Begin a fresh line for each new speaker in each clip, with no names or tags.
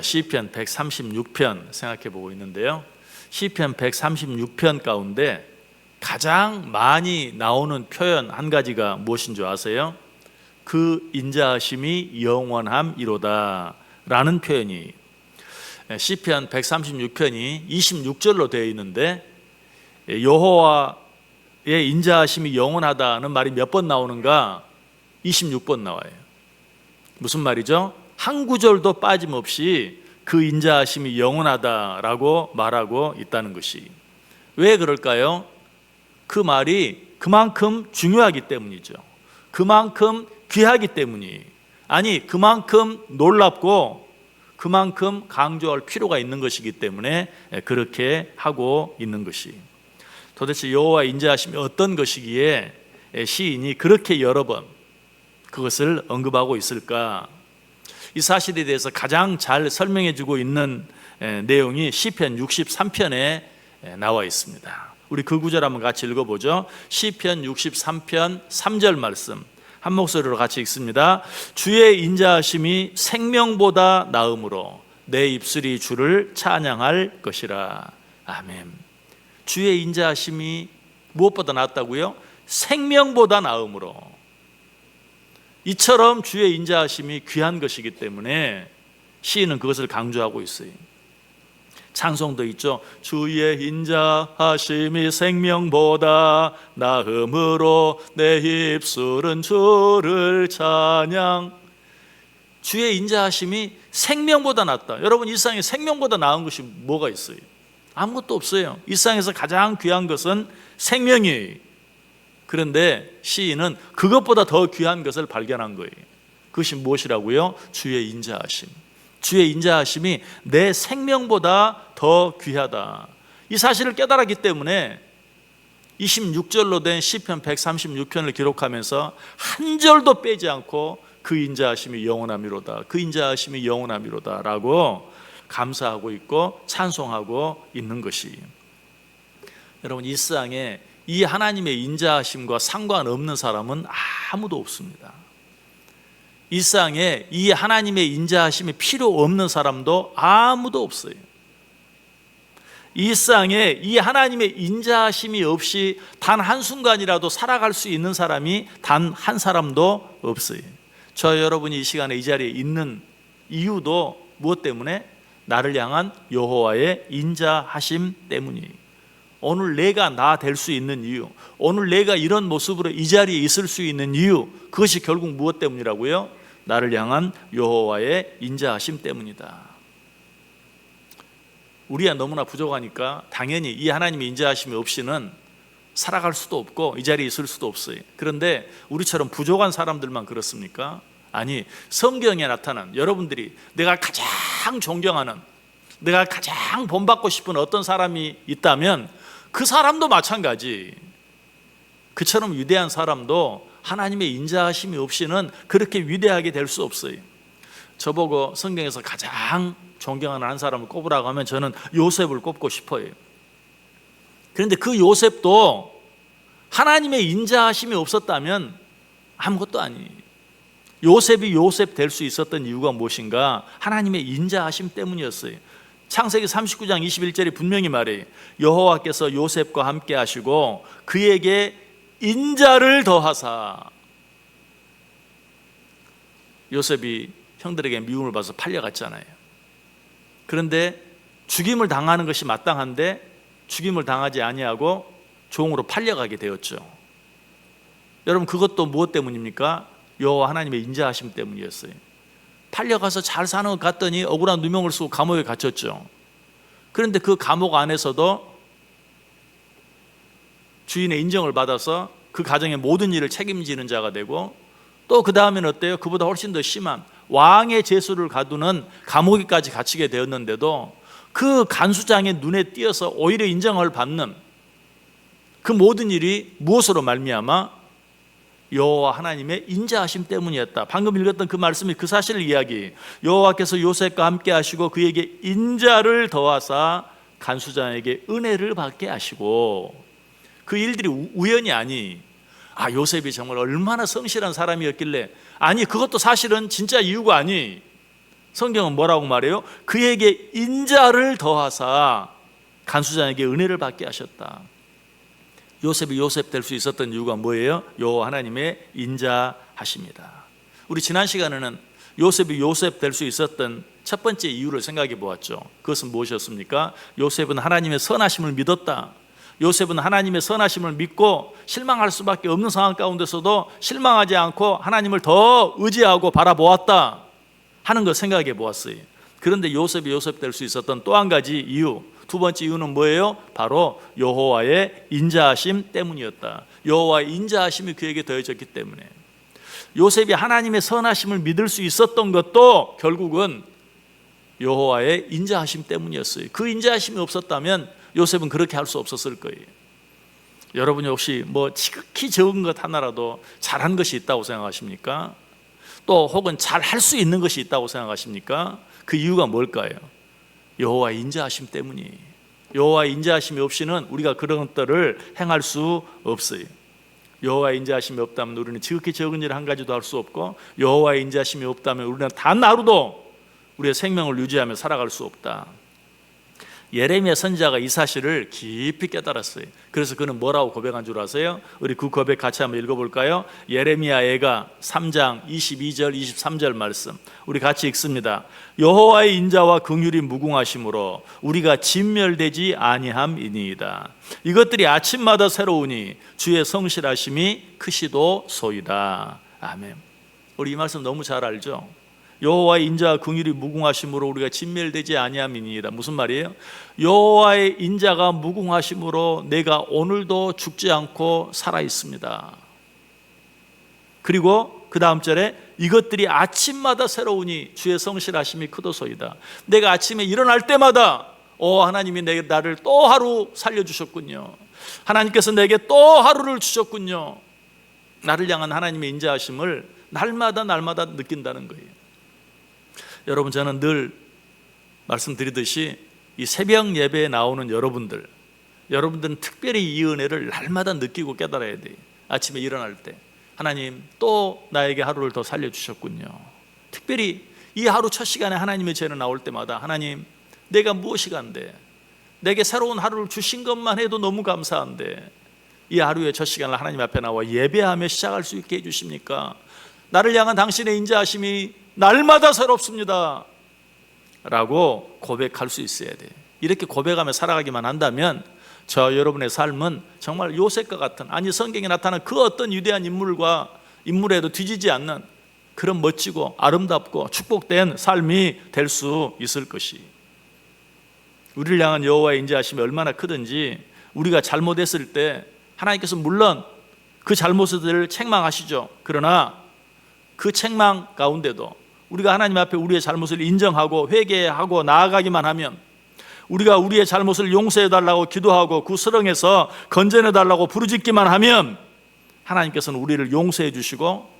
시편 136편 생각해 보고 있는데요. 시편 136편 가운데 가장 많이 나오는 표현 한 가지가 무엇인 줄 아세요? 그 인자하심이 영원함이로다라는 표현이 시편 136편이 26절로 되어 있는데 여호와의 인자하심이 영원하다는 말이 몇 번 나오는가? 26번 나와요. 무슨 말이죠? 한 구절도 빠짐없이 그 인자하심이 영원하다라고 말하고 있다는 것이 왜 그럴까요? 그 말이 그만큼 중요하기 때문이죠. 그만큼 귀하기 때문이 아니 그만큼 놀랍고 그만큼 강조할 필요가 있는 것이기 때문에 그렇게 하고 있는 것이 도대체 여호와 인자하심이 어떤 것이기에 시인이 그렇게 여러 번 그것을 언급하고 있을까? 이 사실에 대해서 가장 잘 설명해 주고 있는 내용이 시편 63편에 나와 있습니다. 우리 그 구절 한번 같이 읽어 보죠. 시편 63편 3절 말씀. 한 목소리로 같이 읽습니다. 주의 인자하심이 생명보다 나음으로 내 입술이 주를 찬양할 것이라. 아멘. 주의 인자하심이 무엇보다 낫다고요? 생명보다 나음으로. 이처럼 주의 인자하심이 귀한 것이기 때문에 시인은 그것을 강조하고 있어요. 찬송도 있죠. 주의 인자하심이 생명보다 나음으로 내 입술은 주를 찬양. 주의 인자하심이 생명보다 낫다. 여러분 이 세상에 생명보다 나은 것이 뭐가 있어요? 아무것도 없어요. 이 세상에서 가장 귀한 것은 생명이에요. 그런데 시인은 그것보다 더 귀한 것을 발견한 거예요. 그것이 무엇이라고요? 주의 인자하심. 주의 인자하심이 내 생명보다 더 귀하다. 이 사실을 깨달았기 때문에 26절로 된 시편 136편을 기록하면서 한 절도 빼지 않고 그 인자하심이 영원함이로다. 그 인자하심이 영원함이로다라고 감사하고 있고 찬송하고 있는 것이 여러분 이 세상에 이 하나님의 인자하심과 상관없는 사람은 아무도 없습니다. 이 세상에 이 하나님의 인자하심이 필요 없는 사람도 아무도 없어요. 이 세상에 이 하나님의 인자하심이 없이 단 한순간이라도 살아갈 수 있는 사람이 단 한 사람도 없어요. 저 여러분이 이 시간에 이 자리에 있는 이유도 무엇 때문에? 나를 향한 여호와의 인자하심 때문이에요. 오늘 내가 나 될 수 있는 이유, 오늘 내가 이런 모습으로 이 자리에 있을 수 있는 이유, 그것이 결국 무엇 때문이라고요? 나를 향한 여호와의 인자하심 때문이다. 우리야 너무나 부족하니까 당연히 이 하나님의 인자하심이 없이는 살아갈 수도 없고 이 자리에 있을 수도 없어요. 그런데 우리처럼 부족한 사람들만 그렇습니까? 아니, 성경에 나타난 여러분들이 내가 가장 존경하는 내가 가장 본받고 싶은 어떤 사람이 있다면 그 사람도 마찬가지. 그처럼 위대한 사람도 하나님의 인자하심이 없이는 그렇게 위대하게 될 수 없어요. 저보고 성경에서 가장 존경하는 한 사람을 꼽으라고 하면 저는 요셉을 꼽고 싶어요. 그런데 그 요셉도 하나님의 인자하심이 없었다면 아무것도 아니에요. 요셉이 요셉 될 수 있었던 이유가 무엇인가? 하나님의 인자하심 때문이었어요. 창세기 39장 21절에 분명히 말해요. 여호와께서 요셉과 함께 하시고 그에게 인자를 더하사 요셉이 형들에게 미움을 받아서 팔려갔잖아요. 그런데 죽임을 당하는 것이 마땅한데 죽임을 당하지 아니하고 종으로 팔려가게 되었죠. 여러분 그것도 무엇 때문입니까? 여호와 하나님의 인자하심 때문이었어요. 팔려가서 잘 사는 것 같더니 억울한 누명을 쓰고 감옥에 갇혔죠. 그런데 그 감옥 안에서도 주인의 인정을 받아서 그 가정의 모든 일을 책임지는 자가 되고 또 그 다음에는 어때요? 그보다 훨씬 더 심한 왕의 제수를 가두는 감옥에까지 갇히게 되었는데도 그 간수장의 눈에 띄어서 오히려 인정을 받는 그 모든 일이 무엇으로 말미암아 여호와 하나님의 인자하심 때문이었다. 방금 읽었던 그 말씀이 그 사실을 이야기. 여호와께서 요셉과 함께 하시고 그에게 인자를 더하사 간수장에게 은혜를 받게 하시고 그 일들이 우연이 아니. 아 요셉이 정말 얼마나 성실한 사람이었길래 아니 그것도 사실은 진짜 이유가 아니. 성경은 뭐라고 말해요? 그에게 인자를 더하사 간수장에게 은혜를 받게 하셨다. 요셉이 요셉 될 수 있었던 이유가 뭐예요? 요 하나님의 인자하십니다. 우리 지난 시간에는 요셉이 요셉 될 수 있었던 첫 번째 이유를 생각해 보았죠. 그것은 무엇이었습니까? 요셉은 하나님의 선하심을 믿었다. 요셉은 하나님의 선하심을 믿고 실망할 수밖에 없는 상황 가운데서도 실망하지 않고 하나님을 더 의지하고 바라보았다 하는 걸 생각해 보았어요. 그런데 요셉이 요셉 될 수 있었던 또 한 가지 이유, 두 번째 이유는 뭐예요? 바로 여호와의 인자하심 때문이었다. 여호와의 인자하심이 그에게 더해졌기 때문에 요셉이 하나님의 선하심을 믿을 수 있었던 것도 결국은 여호와의 인자하심 때문이었어요. 그 인자하심이 없었다면 요셉은 그렇게 할 수 없었을 거예요. 여러분이 혹시 뭐 지극히 적은 것 하나라도 잘한 것이 있다고 생각하십니까? 또 혹은 잘 할 수 있는 것이 있다고 생각하십니까? 그 이유가 뭘까요? 여호와 인자하심 때문이. 여호와 인자하심이 없이는 우리가 그런 것들을 행할 수 없어요. 여호와 인자하심이 없다면 우리는 지극히 적은 일 한 가지도 할 수 없고 여호와 인자하심이 없다면 우리는 단 하루도 우리의 생명을 유지하며 살아갈 수 없다. 예레미야 선지자가 이 사실을 깊이 깨달았어요. 그래서 그는 뭐라고 고백한 줄 아세요? 우리 그 고백 같이 한번 읽어볼까요? 예레미야 애가 3장 22절 23절 말씀 우리 같이 읽습니다. 여호와의 인자와 긍휼이 무궁하심으로 우리가 진멸되지 아니함이니이다. 이것들이 아침마다 새로우니 주의 성실하심이 크시도 소이다. 아멘. 우리 이 말씀 너무 잘 알죠? 여호와의 인자와 긍휼이 무궁하심으로 우리가 진멸되지 아니함이니이다. 무슨 말이에요? 여호와의 인자가 무궁하심으로 내가 오늘도 죽지 않고 살아 있습니다. 그리고 그 다음 절에 이것들이 아침마다 새로우니 주의 성실하심이 크도소이다. 내가 아침에 일어날 때마다 오 하나님이 내 나를 또 하루 살려 주셨군요. 하나님께서 내게 또 하루를 주셨군요. 나를 향한 하나님의 인자하심을 날마다 날마다 느낀다는 거예요. 여러분 저는 늘 말씀드리듯이 이 새벽 예배에 나오는 여러분들 여러분들은 특별히 이 은혜를 날마다 느끼고 깨달아야 돼요. 아침에 일어날 때 하나님 또 나에게 하루를 더 살려 주셨군요. 특별히 이 하루 첫 시간에 하나님의 죄는 나올 때마다 하나님 내가 무엇이 간데 내게 새로운 하루를 주신 것만 해도 너무 감사한데 이 하루의 첫 시간을 하나님 앞에 나와 예배하며 시작할 수 있게 해주십니까? 나를 향한 당신의 인자하심이 날마다 새롭습니다. 라고 고백할 수 있어야 돼. 이렇게 고백하며 살아가기만 한다면 저 여러분의 삶은 정말 요셉과 같은 아니 성경에 나타난 그 어떤 위대한 인물과 인물에도 뒤지지 않는 그런 멋지고 아름답고 축복된 삶이 될 수 있을 것이. 우리를 향한 여호와의 인자하심이 얼마나 크든지 우리가 잘못했을 때 하나님께서 물론 그 잘못을 책망하시죠. 그러나 그 책망 가운데도 우리가 하나님 앞에 우리의 잘못을 인정하고 회개하고 나아가기만 하면 우리가 우리의 잘못을 용서해 달라고 기도하고 그 수렁에서 건져내 달라고 부르짖기만 하면 하나님께서는 우리를 용서해 주시고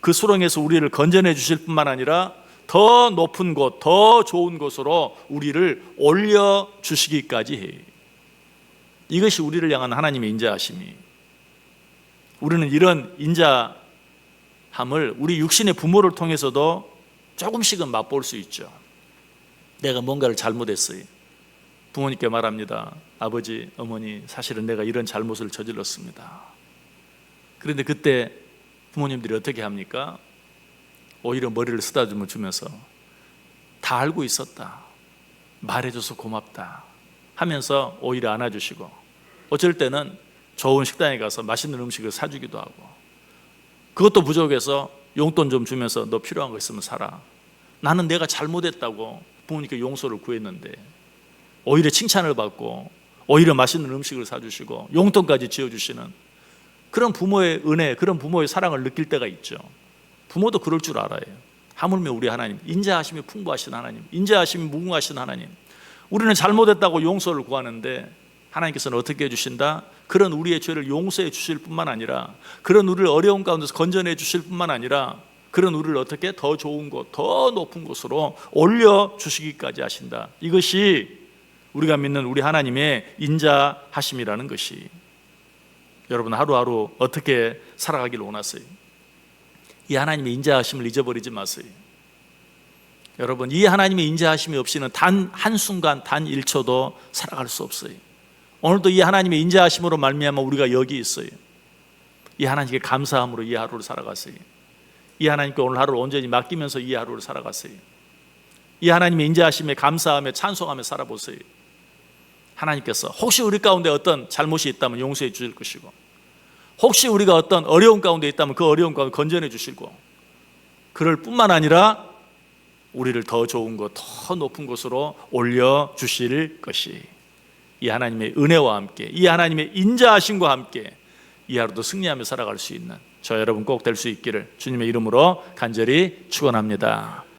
그 수렁에서 우리를 건져내 주실 뿐만 아니라 더 높은 곳, 더 좋은 곳으로 우리를 올려 주시기까지 해. 이것이 우리를 향한 하나님의 인자하심이. 우리는 이런 인자함을 우리 육신의 부모를 통해서도 조금씩은 맛볼 수 있죠. 내가 뭔가를 잘못했어요. 부모님께 말합니다. 아버지, 어머니, 사실은 내가 이런 잘못을 저질렀습니다. 그런데 그때 부모님들이 어떻게 합니까? 오히려 머리를 쓰다듬어 주면서 다 알고 있었다. 말해줘서 고맙다. 하면서 오히려 안아주시고 어쩔 때는 좋은 식당에 가서 맛있는 음식을 사주기도 하고 그것도 부족해서 용돈 좀 주면서 너 필요한 거 있으면 사라. 나는 내가 잘못했다고 부모님께 용서를 구했는데 오히려 칭찬을 받고 오히려 맛있는 음식을 사주시고 용돈까지 지어주시는 그런 부모의 은혜, 그런 부모의 사랑을 느낄 때가 있죠. 부모도 그럴 줄 알아요. 하물며 우리 하나님, 인자하심이 풍부하신 하나님, 인자하심이 무궁하신 하나님. 우리는 잘못했다고 용서를 구하는데 하나님께서는 어떻게 해주신다? 그런 우리의 죄를 용서해 주실 뿐만 아니라 그런 우리를 어려운 가운데서 건져내 주실 뿐만 아니라 그런 우리를 어떻게 더 좋은 곳, 더 높은 곳으로 올려 주시기까지 하신다. 이것이 우리가 믿는 우리 하나님의 인자하심이라는 것이 여러분 하루하루 어떻게 살아가기를 원하세요? 이 하나님의 인자하심을 잊어버리지 마세요. 여러분 이 하나님의 인자하심이 없이는 단 한순간 단 1초도 살아갈 수 없어요. 오늘도 이 하나님의 인자하심으로 말미암아 우리가 여기 있어요. 이 하나님께 감사함으로 이 하루를 살아갔어요. 이 하나님께 오늘 하루를 온전히 맡기면서 이 하루를 살아갔어요. 이 하나님의 인자하심에 감사하며 찬송하며 살아보세요. 하나님께서 혹시 우리 가운데 어떤 잘못이 있다면 용서해 주실 것이고 혹시 우리가 어떤 어려운 가운데 있다면 그 어려운 가운데 건져내 주시고 그럴 뿐만 아니라 우리를 더 좋은 것, 더 높은 곳으로 올려 주실 것이 이 하나님의 은혜와 함께 이 하나님의 인자하심과 함께 이 하루도 승리하며 살아갈 수 있는 저 여러분 꼭 될 수 있기를 주님의 이름으로 간절히 축원합니다.